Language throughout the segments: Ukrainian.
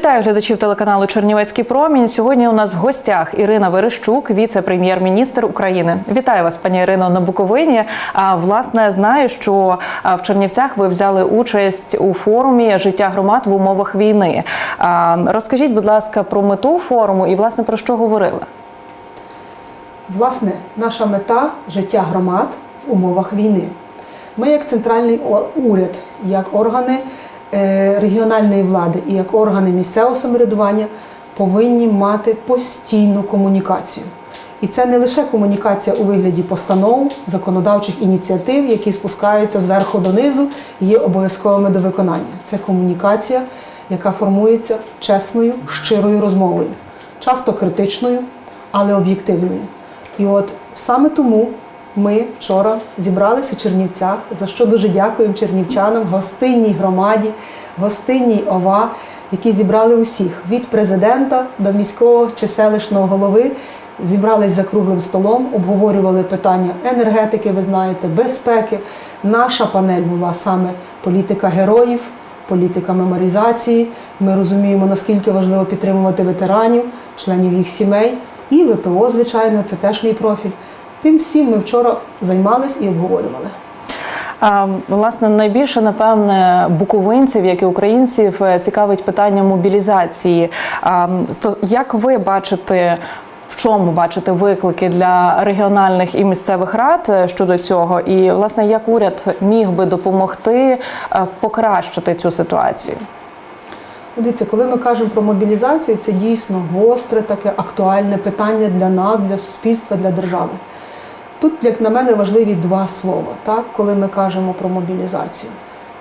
Вітаю глядачів телеканалу Чернівецький промінь. Сьогодні у нас в гостях Ірина Верещук, віце-прем'єр-міністр України. Вітаю вас, пані Ірино, на Буковині. А власне знаю, що в Чернівцях ви взяли участь у форумі життя громад в умовах війни. Розкажіть, будь ласка, про мету форуму і власне про що говорили? Власне, наша мета життя громад в умовах війни. Ми, як центральний уряд, як органи регіональної влади і як органи місцевого самоврядування повинні мати постійну комунікацію. І це не лише комунікація у вигляді постанов, законодавчих ініціатив, які спускаються зверху донизу і є обов'язковими до виконання. Це комунікація, яка формується чесною, щирою розмовою, часто критичною, але об'єктивною. І от саме тому ми вчора зібралися в Чернівцях, за що дуже дякуємо чернівчанам, гостинній громаді, гостинній ОВА, які зібрали усіх від президента до міського чи селищного голови. Зібрались за круглим столом, обговорювали питання енергетики, ви знаєте, безпеки. Наша панель була саме політика героїв, політика меморізації. Ми розуміємо, наскільки важливо підтримувати ветеранів, членів їх сімей. І ВПО, звичайно, це теж мій профіль. Тим всім ми вчора займались і обговорювали. А, Власне, найбільше напевне буковинців, як і українців, е, цікавить питання мобілізації. А, то Як ви бачите? В чому бачите виклики для регіональних і місцевих рад е, щодо цього, і власне як уряд міг би допомогти е, покращити цю ситуацію? Дивіться, коли ми кажемо про мобілізацію, це дійсно гостре, таке актуальне питання для нас, для суспільства, для держави. Тут, як на мене, важливі два слова, так, коли ми кажемо про мобілізацію.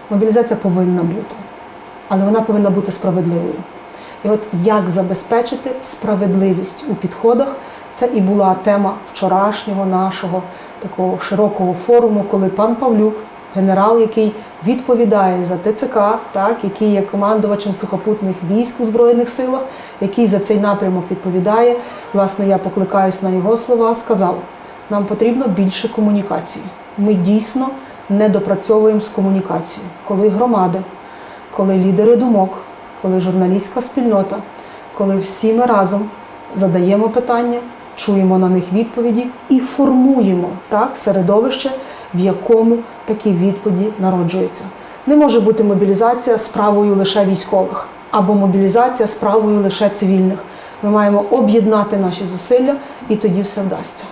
Мобілізація повинна бути, але вона повинна бути справедливою. І от як забезпечити справедливість у підходах, це і була тема вчорашнього нашого такого широкого форуму, коли пан Павлюк, генерал, який відповідає за ТЦК, так, який є командувачем сухопутних військ у Збройних силах, який за цей напрямок відповідає. Власне, я покликаюсь на його слова, сказав: нам потрібно більше комунікації. Ми дійсно не допрацьовуємо з комунікацією, коли громади, коли лідери думок, коли журналістська спільнота, коли всі ми разом задаємо питання, чуємо на них відповіді і формуємо так середовище, в якому такі відповіді народжуються. Не може бути мобілізація справою лише військових або мобілізація справою лише цивільних. Ми маємо об'єднати наші зусилля, і тоді все вдасться.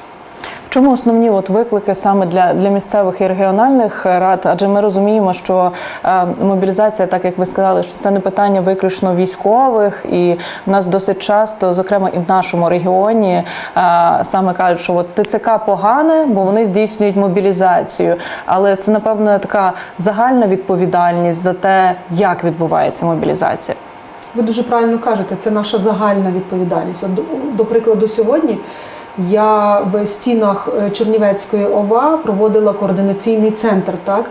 Чому основні от виклики саме для, для місцевих і регіональних рад? Адже ми розуміємо, що е, мобілізація, так як ви сказали, що це не питання виключно військових, і в нас досить часто, зокрема і в нашому регіоні, е, саме кажуть, що от ТЦК погане, бо вони здійснюють мобілізацію. Але це напевно така загальна відповідальність за те, як відбувається мобілізація. Ви дуже правильно кажете, це наша загальна відповідальність. До, до прикладу, сьогодні я в стінах е, Чернівецької ОВА проводила координаційний центр. Так?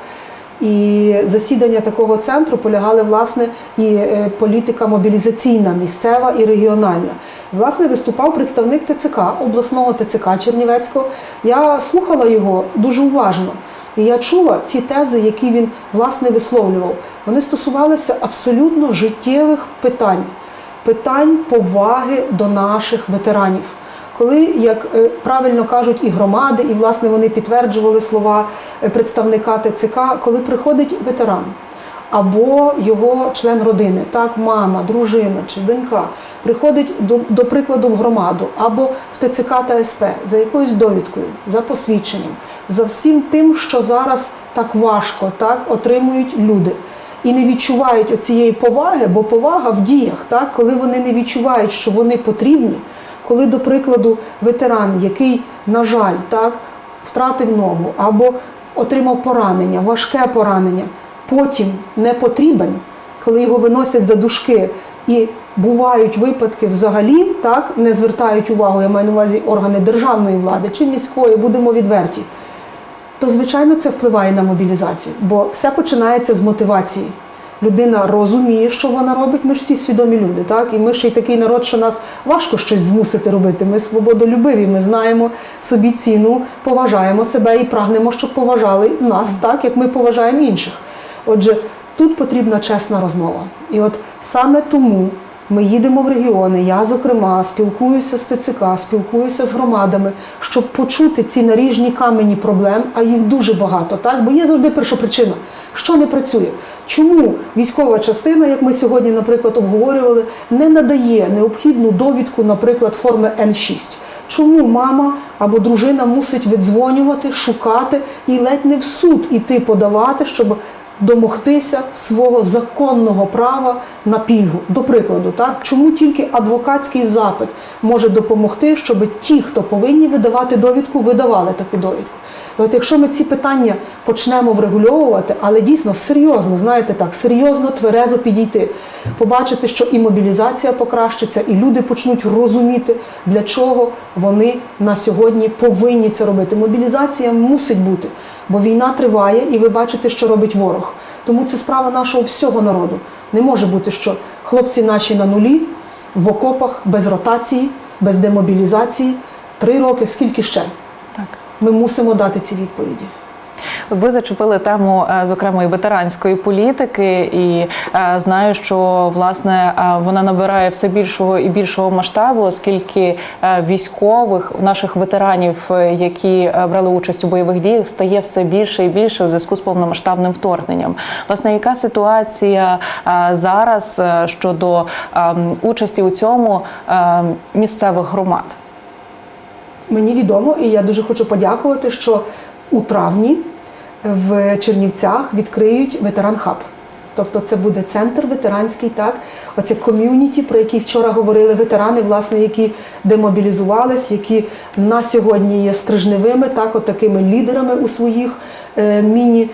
І засідання такого центру полягали власне і е, політика мобілізаційна, місцева і регіональна. Власне, виступав представник ТЦК, обласного ТЦК Чернівецького. Я слухала його дуже уважно. І я чула ці тези, які він власне висловлював. Вони стосувалися абсолютно життєвих питань, питань поваги до наших ветеранів. Коли, як е, правильно кажуть, і громади, і власне вони підтверджували слова е, представника ТЦК, коли приходить ветеран або його член родини, так, мама, дружина чи донька, приходить до, до прикладу в громаду або в ТЦК та СП за якоюсь довідкою, за посвідченням, за всім тим, що зараз так важко так, отримують люди. І не відчувають оцієї поваги, бо повага в діях, так, коли вони не відчувають, що вони потрібні, коли, до прикладу, ветеран, який, на жаль, так, втратив ногу або отримав поранення, важке поранення, потім не потрібен, коли його виносять за дужки і бувають випадки взагалі, так, не звертають увагу, я маю на увазі органи державної влади чи міської, будемо відверті, то звичайно це впливає на мобілізацію, бо все починається з мотивації. Людина розуміє, що вона робить. Ми ж всі свідомі люди, так і ми ж і такий народ, що нас важко щось змусити робити. Ми свободолюбиві, ми знаємо собі ціну, поважаємо себе і прагнемо, щоб поважали нас так, як ми поважаємо інших. Отже, тут потрібна чесна розмова. І от саме тому Ми їдемо в регіони. Я, зокрема, спілкуюся з ТЦК, спілкуюся з громадами, щоб почути ці наріжні камені проблем, а їх дуже багато, так? Бо є завжди першопричина, що не працює. Чому військова частина, як ми сьогодні, наприклад, обговорювали, не надає необхідну довідку, наприклад, форми Н6? Чому мама або дружина мусить видзвонювати, шукати і ледь не в суд іти подавати, щоб домогтися свого законного права на пільгу? До прикладу, так чому тільки адвокатський запит може допомогти, щоб ті, хто повинні видавати довідку, видавали таку довідку? І от якщо ми ці питання почнемо врегульовувати, але дійсно серйозно, знаєте так, серйозно, тверезо підійти, побачити, що і мобілізація покращиться, і люди почнуть розуміти, для чого вони на сьогодні повинні це робити. Мобілізація мусить бути, бо війна триває, і ви бачите, що робить ворог. Тому це справа нашого всього народу. Не може бути, що хлопці наші на нулі, в окопах, без ротації, без демобілізації. Три роки, скільки ще? Ми мусимо дати ці відповіді. Ви зачепили тему, е, зокрема, і ветеранської політики, і е, знаю, що власне е, вона набирає все більшого і більшого масштабу, оскільки військових наших ветеранів, які брали участь у бойових діях, стає все більше і більше в зв'язку з повномасштабним вторгненням. Власне, яка ситуація зараз щодо е, участі у цьому е, місцевих громад? Мені відомо, і я дуже хочу подякувати, що у травні в Чернівцях відкриють ветеран хаб. Тобто це буде центр ветеранський, так оце ком'юніті, про які вчора говорили ветерани, власне, які демобілізувались, які на сьогодні є стрижневими, так, от такими лідерами у своїх е, міні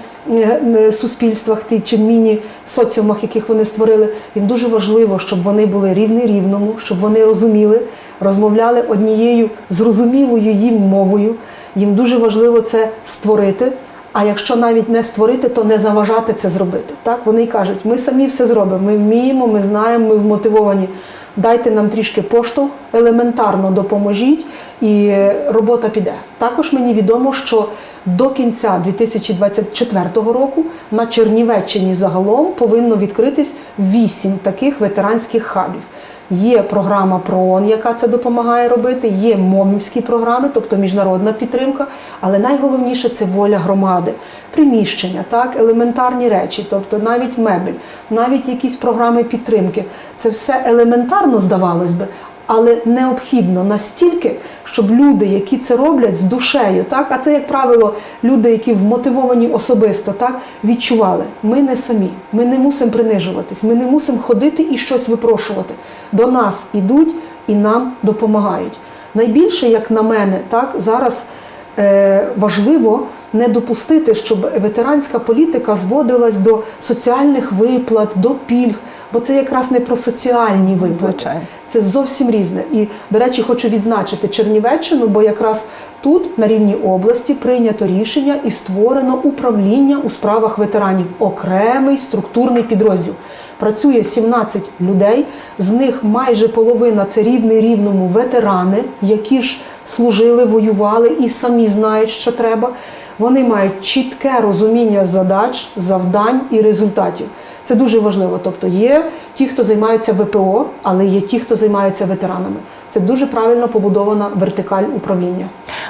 суспільствах ті чи міні-соціумах, яких вони створили. Їм дуже важливо, щоб вони були рівний рівному, щоб вони розуміли, розмовляли однією зрозумілою їм мовою. Їм дуже важливо це створити. А якщо навіть не створити, то не заважати це зробити. Так вони й кажуть, ми самі все зробимо. Ми вміємо, ми знаємо, ми вмотивовані. Дайте нам трішки поштовх, елементарно допоможіть, і робота піде. Також мені відомо, що до кінця 2024 року на Чернівеччині загалом повинно відкритись вісім таких ветеранських хабів. Є програма ПРООН, яка це допомагає робити, є момівські програми, тобто міжнародна підтримка, але найголовніше це воля громади, приміщення, так, елементарні речі, тобто навіть мебель, навіть якісь програми підтримки. Це все елементарно здавалось би, але необхідно настільки, щоб люди, які це роблять з душею, так, а це, як правило, люди, які вмотивовані особисто, так, відчували, ми не самі, ми не мусимо принижуватись, ми не мусимо ходити і щось випрошувати. До нас ідуть і нам допомагають. Найбільше, як на мене, так, зараз е, важливо не допустити, щоб ветеранська політика зводилась до соціальних виплат, до пільг, бо це якраз не про соціальні виплати. Це зовсім різне. І, до речі, хочу відзначити Чернівеччину, бо якраз тут, на рівні області, прийнято рішення і створено управління у справах ветеранів, окремий структурний підрозділ. Працює 17 людей, з них майже половина це рівний рівному ветерани, які ж служили, воювали і самі знають, що треба. Вони мають чітке розуміння задач, завдань і результатів. Це дуже важливо. Тобто є ті, хто займається ВПО, але є ті, хто займається ветеранами. Це дуже правильно побудована вертикаль управління.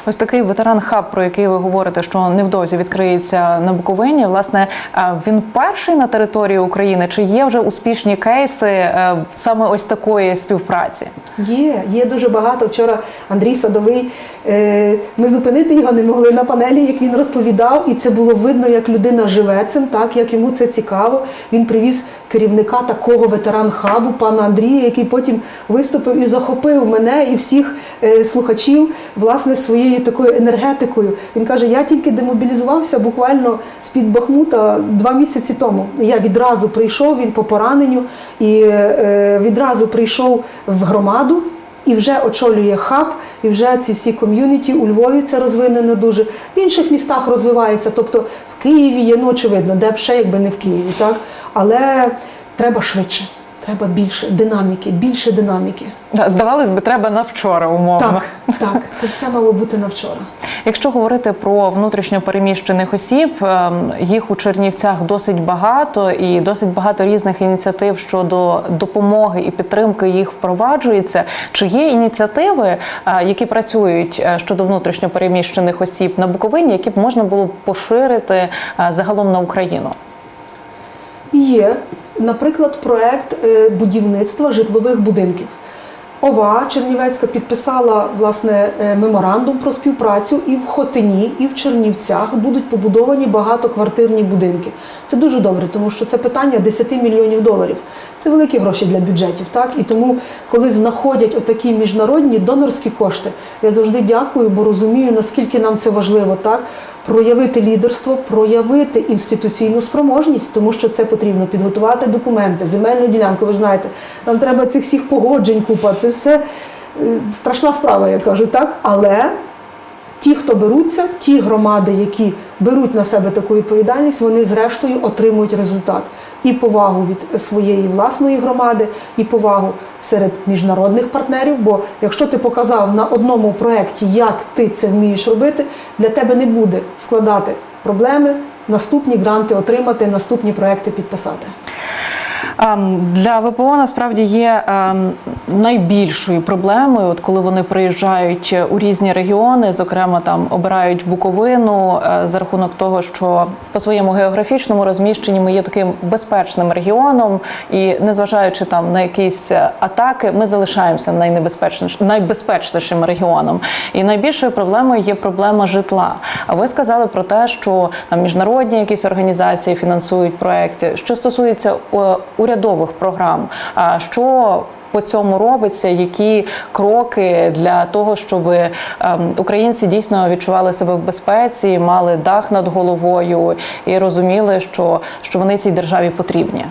Ось такий ветеран-хаб, про який ви говорите, що невдовзі відкриється на Буковині. Власне, е, він перший на території України. Чи є вже успішні кейси е, саме ось такої співпраці? Є, є дуже багато. Вчора Андрій Садовий. е, Ми зупинити його не могли на панелі, як він розповідав, і це було видно, як людина живе цим, так як йому це цікаво. Він привіз керівника такого ветеран-хабу, пана Андрія, який потім виступив і захопив мене і всіх е, слухачів власне своєю такою енергетикою. Він каже: Я тільки демобілізувався буквально з під Бахмута два місяці тому. Я відразу прийшов він по пораненню і е, відразу прийшов в громаду. І вже очолює хаб, і вже ці всі ком'юніті у Львові це розвинено дуже. В інших містах розвивається. Тобто в Києві є, ну очевидно, де б ще якби не в Києві, так? Але треба швидше. Треба більше динаміки, більше динаміки. Да, Здавалось би, треба на вчора, умовно. Так, так, це все мало бути на вчора. Якщо говорити про внутрішньо переміщених осіб, ем, їх у Чернівцях досить багато і досить багато різних ініціатив щодо допомоги і підтримки їх впроваджується. Чи є ініціативи, е, які працюють е, щодо внутрішньо переміщених осіб на Буковині, які б можна було б поширити е, загалом на Україну? Є, наприклад, проект е, будівництва житлових будинків. ОВА Чернівецька підписала власне е, меморандум про співпрацю і в Хотині, і в Чернівцях будуть побудовані багатоквартирні будинки. Це дуже добре, тому що це питання 10 мільйонів доларів. Це великі гроші для бюджетів, так і тому, коли знаходять отакі міжнародні донорські кошти, я завжди дякую, бо розумію наскільки нам це важливо, так проявити лідерство, проявити інституційну спроможність, тому що це потрібно підготувати документи, земельну ділянку. Ви знаєте, нам треба цих всіх погоджень, купа. Це все е, страшна справа, я кажу, так. Але ті, хто беруться, ті громади, які беруть на себе таку відповідальність, вони зрештою отримують результат. І повагу від своєї власної громади, і повагу серед міжнародних партнерів. Бо якщо ти показав на одному проєкті, як ти це вмієш робити, для тебе не буде складати проблеми, наступні гранти отримати, наступні проекти підписати. Ем, Для ВПО насправді є ем, найбільшою проблемою, от коли вони приїжджають у різні регіони, зокрема там обирають Буковину е, за рахунок того, що по своєму географічному розміщенні ми є таким безпечним регіоном, і незважаючи там на якісь е, атаки, ми залишаємося найнебезпечнішим найбезпечнішим регіоном. І найбільшою проблемою є проблема житла. А ви сказали про те, що там міжнародні якісь організації фінансують проекти. Що стосується е, урядових програм, а що по цьому робиться, які кроки для того, щоб ем, українці дійсно відчували себе в безпеці, мали дах над головою і розуміли, що, що вони цій державі потрібні.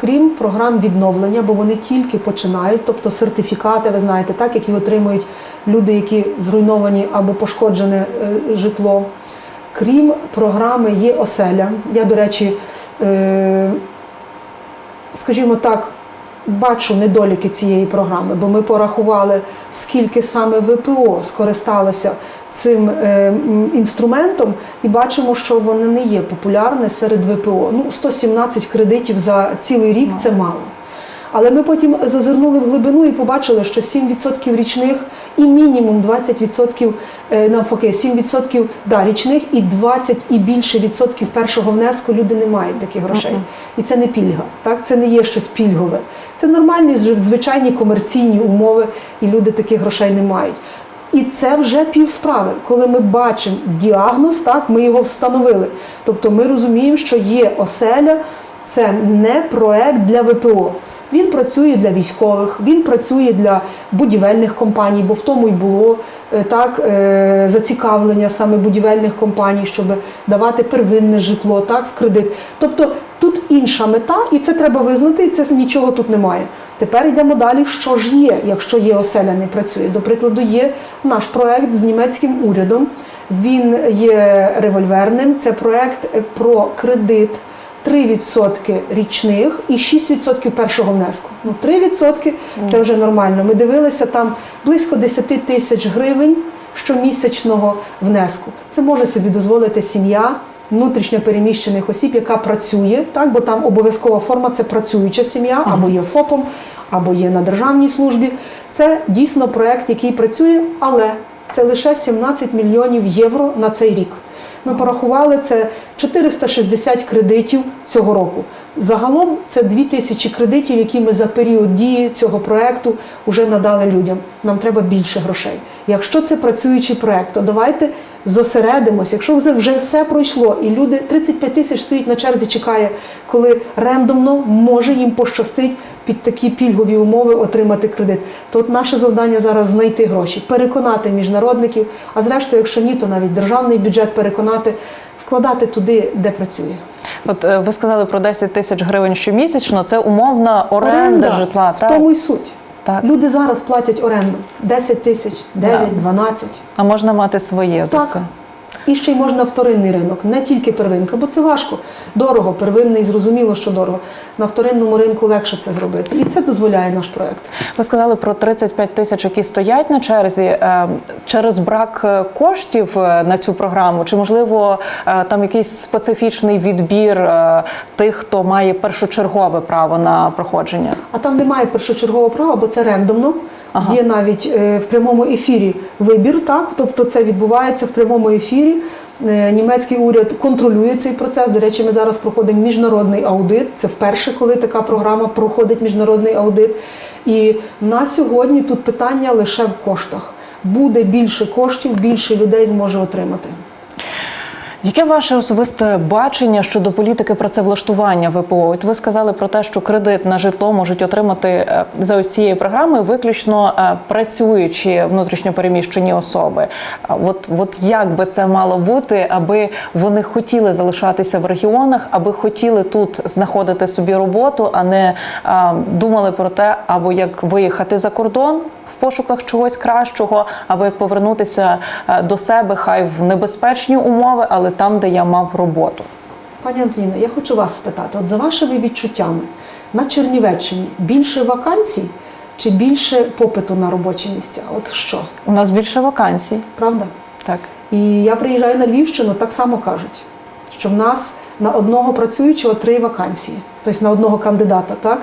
Крім програм відновлення, бо вони тільки починають, тобто сертифікати, ви знаєте, так, які отримують люди, які зруйновані або пошкоджене е, житло. Крім програми є оселя. Я, до речі, е, скажімо так, бачу недоліки цієї програми, бо ми порахували, скільки саме ВПО скористалося цим е, інструментом, і бачимо, що воно не є популярне серед ВПО. Ну, 117 кредитів за цілий рік це мало. Але ми потім зазирнули в глибину і побачили, що 7% річних і мінімум 20% е, навпаки, 7% да, річних і 20 і більше відсотків першого внеску люди не мають таких грошей. І це не пільга, так? це не є щось пільгове. Це нормальні звичайні комерційні умови, і люди таких грошей не мають. І це вже пів справи, коли ми бачимо діагноз, так ми його встановили. Тобто ми розуміємо, що є оселя, це не проект для ВПО. Він працює для військових, він працює для будівельних компаній, бо в тому й було е, так е, зацікавлення саме будівельних компаній, щоб давати первинне житло так в кредит. Тобто тут інша мета, і це треба визнати, і це нічого тут немає. Тепер йдемо далі. Що ж є, якщо є оселя не працює? До прикладу, є наш проект з німецьким урядом. Він є револьверним. Це проект е, про кредит 3% річних і 6% першого внеску. Ну, 3% це вже нормально. Ми дивилися там близько 10 тисяч гривень щомісячного внеску. Це може собі дозволити сім'я внутрішньо переміщених осіб, яка працює, так, бо там обов'язкова форма це працююча сім'я, або є ФОПом, або є на державній службі. Це дійсно проект, який працює, але це лише 17 мільйонів євро на цей рік. Ми порахували це 460 кредитів цього року. Загалом це 2000 кредитів, які ми за період дії цього проекту вже надали людям. Нам треба більше грошей. Якщо це працюючий проект, то давайте зосередимося. Якщо вже все пройшло, і люди 35 тисяч стоїть на черзі, чекає, коли рендомно може їм пощастить під такі пільгові умови отримати кредит. То от наше завдання зараз знайти гроші, переконати міжнародників, а зрештою, якщо ні, то навіть державний бюджет переконати, вкладати туди, де працює. От е, ви сказали про 10 тисяч гривень щомісячно. Це умовна оренда, житла. в так? тому й суть. Так. Люди зараз платять оренду 10 тисяч, 9, Да. 12. А можна мати своє Так. І ще й можна вторинний ринок, не тільки первинка, бо це важко. Дорого, первинний, зрозуміло, що дорого. На вторинному ринку легше це зробити. І це дозволяє наш проект. Ви сказали про 35 тисяч, які стоять на черзі Е, через брак е, коштів е, на цю програму, чи можливо там якийсь специфічний відбір тих, хто має першочергове право на проходження? А там немає першочергового права, бо це рендомно. Ага. Є навіть е, в прямому ефірі вибір, так тобто це відбувається в прямому ефірі. Е, Німецький уряд контролює цей процес. До речі, ми зараз проходимо міжнародний аудит. Це вперше, коли така програма проходить міжнародний аудит. І на сьогодні тут питання лише в коштах. Буде більше коштів, більше людей зможе отримати. Яке ваше особисте бачення щодо політики працевлаштування ВПО? От ви сказали про те, що кредит на житло можуть отримати е, за ось цією програмою виключно е, працюючі внутрішньопереміщені особи. От, от як би це мало бути, аби вони хотіли залишатися в регіонах, аби хотіли тут знаходити собі роботу, а не думали про те, або як виїхати за кордон пошуках чогось кращого, аби повернутися е, до себе, хай в небезпечні умови, але там, де я мав роботу. Пані Антоніно, я хочу вас спитати: от за вашими відчуттями на Чернівеччині більше вакансій чи більше попиту на робочі місця? От що, У нас більше вакансій. правда? Так. І я приїжджаю на Львівщину, так само кажуть, що в нас на одного працюючого три вакансії, тобто на одного кандидата, так?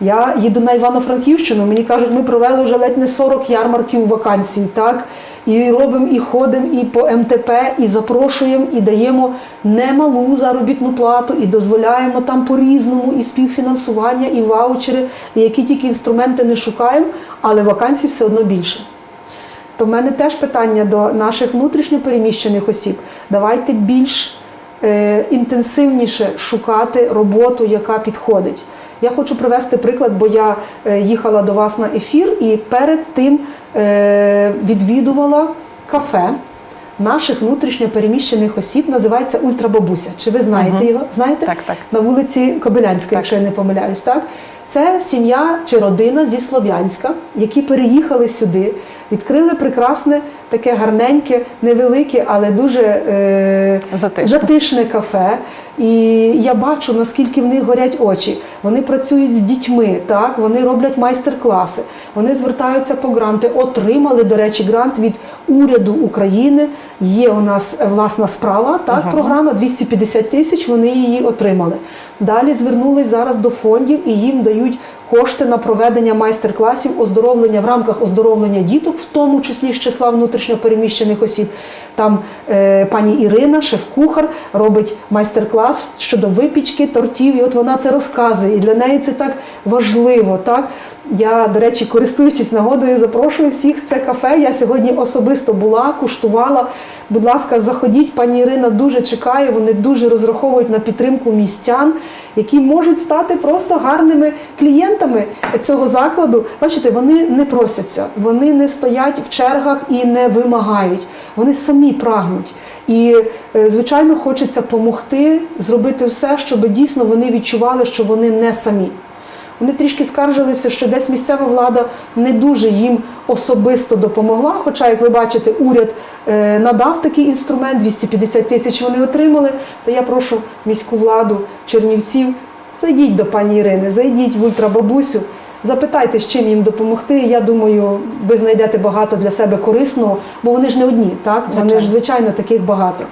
Я їду на Івано-Франківщину, мені кажуть, ми провели вже ледь не 40 ярмарків вакансій, так? І робимо, і ходимо, і по МТП, і запрошуємо, і даємо немалу заробітну плату, і дозволяємо там по-різному, і співфінансування, і ваучери, і які тільки інструменти не шукаємо, але вакансій все одно більше. То в мене теж питання до наших внутрішньопереміщених осіб. Давайте більш е, інтенсивніше шукати роботу, яка підходить. Я хочу привести приклад, бо я е, їхала до вас на ефір і перед тим е, відвідувала кафе наших внутрішньопереміщених осіб. Називається Ультрабабуся. Чи ви знаєте Мгм. його? Знаєте? Так, так. на вулиці Кобилянська, якщо я не помиляюсь, так? Це сім'я чи родина зі Слов'янська, які переїхали сюди, відкрили прекрасне, таке гарненьке, невелике, але дуже е, Затишне. затишне кафе. І я бачу, наскільки в них горять очі. Вони працюють з дітьми, так? вони роблять майстер-класи, вони звертаються по гранти. Отримали, до речі, грант від уряду України. Є у нас власна справа, так, Ага. програма 250 тисяч. Вони її отримали. Далі звернулись зараз до фондів і їм дають кошти на проведення майстер-класів оздоровлення в рамках оздоровлення діток, в тому числі з числа внутрішньопереміщених осіб. Там е, пані Ірина, шеф-кухар, робить майстер-клас щодо випічки, тортів, і от вона це розказує. І для неї це так важливо. Так? Я, до речі, користуючись нагодою, запрошую всіх це кафе. Я сьогодні особисто була, куштувала. Будь ласка, заходіть, пані Ірина дуже чекає. Вони дуже розраховують на підтримку містян, які можуть стати просто гарними клієнтами цього закладу. Бачите, вони не просяться, вони не стоять в чергах і не вимагають. Вони самі прагнуть. І, е, звичайно, хочеться допомогти, зробити все, щоб дійсно вони відчували, що вони не самі. Вони трішки скаржилися, що десь місцева влада не дуже їм особисто допомогла. Хоча, як ви бачите, уряд е, надав такий інструмент, 250 тисяч вони отримали. То я прошу міську владу Чернівців, зайдіть до пані Ірини, зайдіть в ультрабабусю, запитайте, з чим їм допомогти. Я думаю, ви знайдете багато для себе корисного, бо вони ж не одні, так? Вони ж, звичайно, таких багато.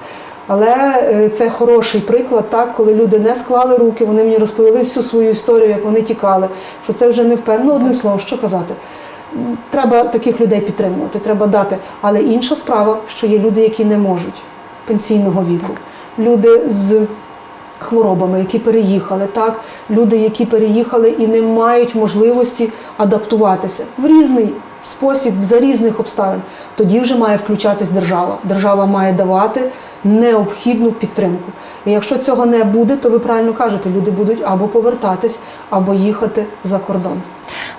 Але е, це хороший приклад, так, коли люди не склали руки, вони мені розповіли всю свою історію, як вони тікали, що це вже не впевнено. Одним словом, що казати. Треба таких людей підтримувати, треба дати. Але інша справа, що є люди, які не можуть пенсійного віку, люди з хворобами, які переїхали, так, люди, які переїхали і не мають можливості адаптуватися в різний спосіб, за різних обставин. Тоді вже має включатись держава. Держава має давати необхідну підтримку. І якщо цього не буде, то ви правильно кажете, люди будуть або повертатись, або їхати за кордон.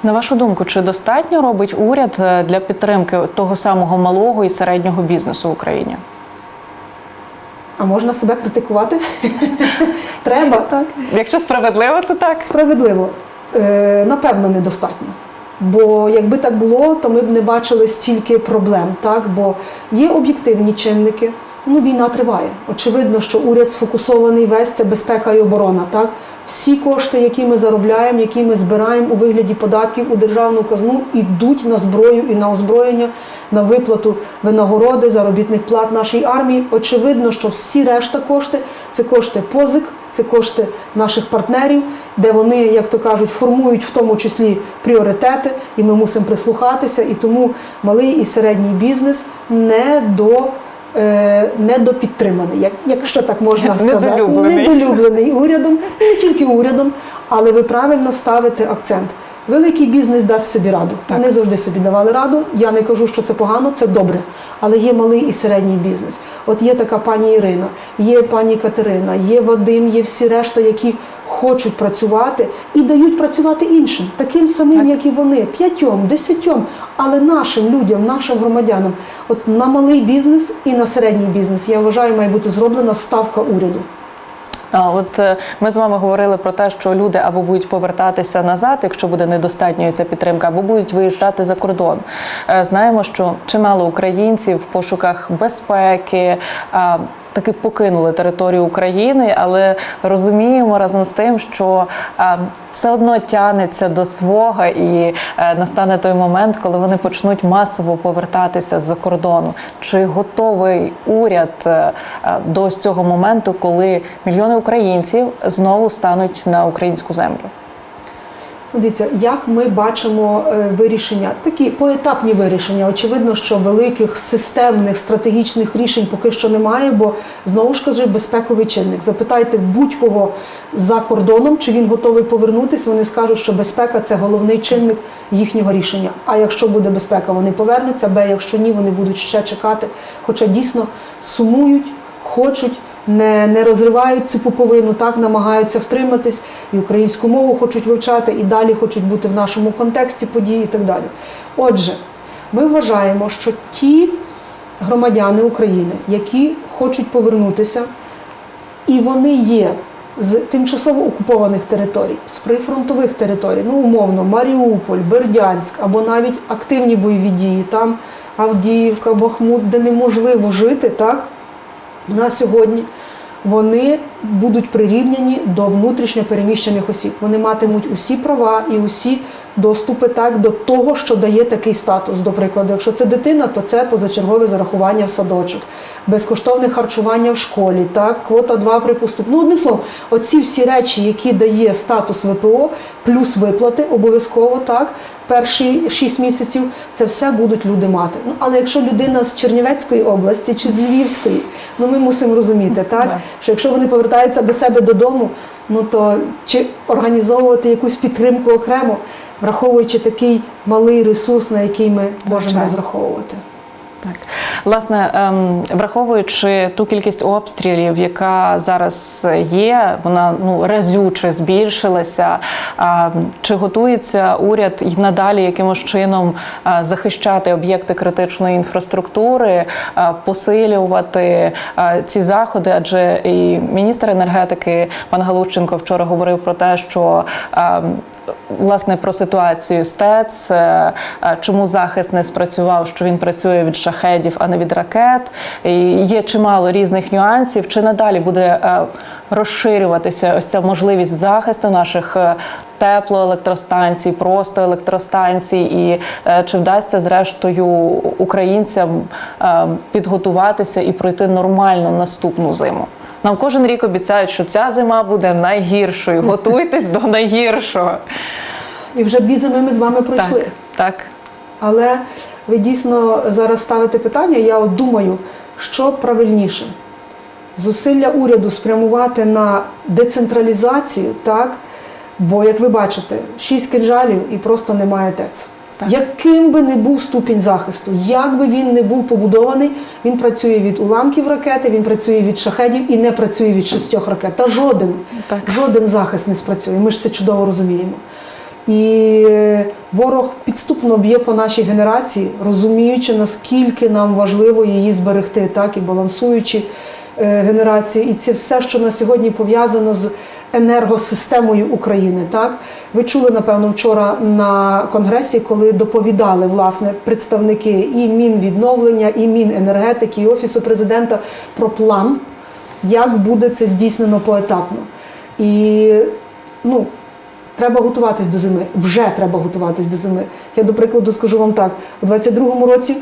На вашу думку, чи достатньо робить уряд е, для підтримки того самого малого і середнього бізнесу в Україні? А можна себе критикувати? Треба, так? Якщо справедливо, то так. Справедливо, Е, напевно, недостатньо. Бо якби так було, то ми б не бачили стільки проблем, так? Бо є об'єктивні чинники, Ну, війна триває. Очевидно, що уряд сфокусований весь це безпека і оборона. Так всі кошти, які ми заробляємо, які ми збираємо у вигляді податків у державну казну, ідуть на зброю і на озброєння, на виплату винагороди, заробітних плат нашій армії. Очевидно, що всі решта кошти це кошти позик, це кошти наших партнерів, де вони, як то кажуть, формують в тому числі пріоритети, і ми мусимо прислухатися. І тому малий і середній бізнес не до недопідтриманий, як, якщо так можна сказати, Недолюблений. недолюблений урядом, і не тільки урядом, але ви правильно ставите акцент. Великий бізнес дасть собі раду. Вони завжди собі давали раду. Я не кажу, що це погано, це добре. Але є малий і середній бізнес. От є така пані Ірина, є пані Катерина, є Вадим, є всі решта, які хочуть працювати і дають працювати іншим, таким самим, як і вони, п'ятьом, десятьом, але нашим людям, нашим громадянам. От на малий бізнес і на середній бізнес, я вважаю, має бути зроблена ставка уряду. А от е, ми з вами говорили про те, що люди або будуть повертатися назад, якщо буде недостатньою ця підтримка, або будуть виїжджати за кордон. Е, Знаємо, що чимало українців в пошуках безпеки. Таки покинули територію України, але розуміємо разом з тим, що все одно тягнеться до свого, і е, настане той момент, коли вони почнуть масово повертатися з-за кордону. Чи готовий уряд е, е, до цього моменту, коли мільйони українців знову стануть на українську землю? Дивіться, як ми бачимо е, вирішення, такі поетапні вирішення. Очевидно, що великих системних стратегічних рішень поки що немає, бо знову ж кажу, безпековий чинник. Запитайте в будь-кого за кордоном, чи він готовий повернутися. Вони скажуть, що безпека це головний чинник їхнього рішення. А якщо буде безпека, вони повернуться, б якщо ні, вони будуть ще чекати. Хоча дійсно сумують, хочуть не, не розривають цю пуповину, так намагаються втриматись і українську мову хочуть вивчати, і далі хочуть бути в нашому контексті подій і так далі. Отже, ми вважаємо, що ті громадяни України, які хочуть повернутися, і вони є з тимчасово окупованих територій, з прифронтових територій, ну умовно, Маріуполь, Бердянськ або навіть активні бойові дії, там Авдіївка, Бахмут, де неможливо жити, так? на сьогодні вони будуть прирівняні до внутрішньо переміщених осіб. Вони матимуть усі права і усі доступи так до того, що дає такий статус. До прикладу, якщо це дитина, то це позачергове зарахування в садочок, безкоштовне харчування в школі, так, квота 2 припусту. Ну, одним словом, оці всі речі, які дає статус ВПО, плюс виплати обов'язково так. Перші 6 місяців це все будуть люди мати. Ну але якщо людина з Чернівецької області чи з Львівської, ну ми мусимо розуміти, так що якщо вони повертаються до себе додому, ну то чи організовувати якусь підтримку окремо, враховуючи такий малий ресурс, на який ми можемо розраховувати. Так, власне, ем, враховуючи ту кількість обстрілів, яка зараз є, вона ну разюче збільшилася. А, чи готується уряд і надалі якимось чином а, захищати об'єкти критичної інфраструктури, а, посилювати а, ці заходи? Адже і міністр енергетики пан Галущенко вчора говорив про те, що а, Власне про ситуацію з ТЕЦ, е, е, чому захист не спрацював, що він працює від шахедів, а не від ракет. І є чимало різних нюансів. Чи надалі буде е, розширюватися ось ця можливість захисту наших теплоелектростанцій, просто електростанцій, і чи вдасться зрештою українцям підготуватися і пройти нормально наступну зиму? Нам кожен рік обіцяють, що ця зима буде найгіршою. Готуйтесь до найгіршого. І вже дві зими ми з вами пройшли. Так, так. Але ви дійсно зараз ставите питання. Я от думаю, що правильніше. Зусилля уряду спрямувати на децентралізацію, так? Бо, як ви бачите, шість кинжалів і просто немає ТЕЦ. Так. Яким би не був ступінь захисту, як би він не був побудований, він працює від уламків ракети, він працює від шахедів і не працює від шістьох ракет. Та жоден, Так. жоден захист не спрацює. Ми ж це чудово розуміємо. І е, ворог підступно б'є по нашій генерації, розуміючи, наскільки нам важливо її зберегти, так і балансуючи е, генерації. І це все, що на сьогодні пов'язано з енергосистемою України. Так ви чули напевно вчора на конгресі, коли доповідали власне представники і Мінвідновлення, і Міненергетики, і офісу президента про план, як буде це здійснено поетапно. І ну. Треба готуватись до зими. Вже треба готуватись до зими. Я, до прикладу, скажу вам так: у 22-му році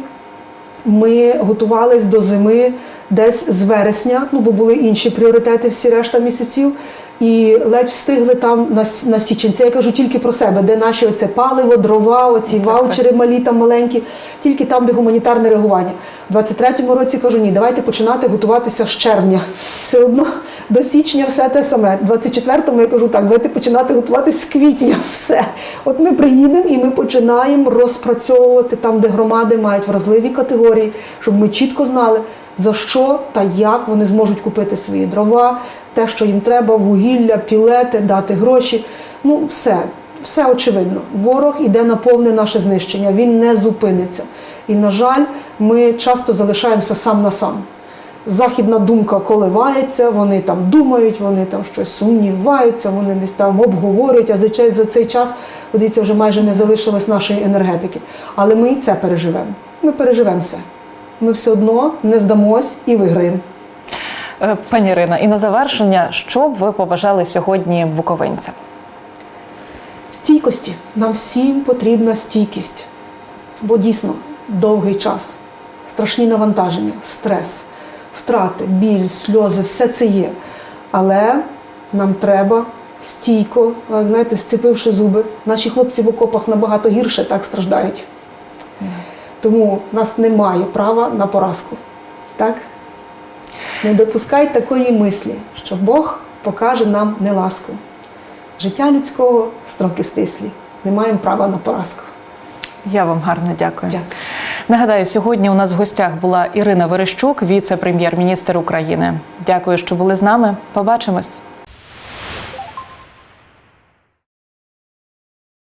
ми готувались до зими десь з вересня, ну бо були інші пріоритети всі решта місяців. І ледь встигли там на, на січень. Це я кажу тільки про себе, де наші оце паливо, дрова, оці ваучери малі там маленькі, тільки там, де гуманітарне реагування. У 23-му році кажу, ні, давайте починати готуватися з червня. Все одно до січня все те саме. У 24-му я кажу, так, давайте починати готуватися з квітня. Все. От ми приїдемо і ми починаємо розпрацьовувати там, де громади мають вразливі категорії, щоб ми чітко знали, за що та як вони зможуть купити свої дрова, те, що їм треба, вугілля, пілети, дати гроші. Ну, все, все очевидно. Ворог іде на повне наше знищення, він не зупиниться. І, на жаль, ми часто залишаємося сам на сам. Західна думка коливається, вони там думають, вони там щось сумніваються, вони десь там обговорюють, а за цей, час, подивіться, вже майже не залишилось нашої енергетики. Але ми і це переживемо. Ми переживемо все. Ми все одно не здамось і виграємо. Е, Пані Ірина, і на завершення, що б ви побажали сьогодні буковинцям? Стійкості. Нам всім потрібна стійкість. Бо дійсно довгий час, страшні навантаження, стрес, втрати, біль, сльози, все це є. Але нам треба стійко, знаєте, зцепивши зуби. Наші хлопці в окопах набагато гірше так страждають. Тому в нас немає права на поразку. Так? Не допускай такої мислі, що Бог покаже нам неласку. Життя людського строки стислі. Не маємо права на поразку. Я вам гарно дякую. Дякую. Нагадаю, сьогодні у нас в гостях була Ірина Верещук, віце-прем'єр-міністр України. Дякую, що були з нами. Побачимось.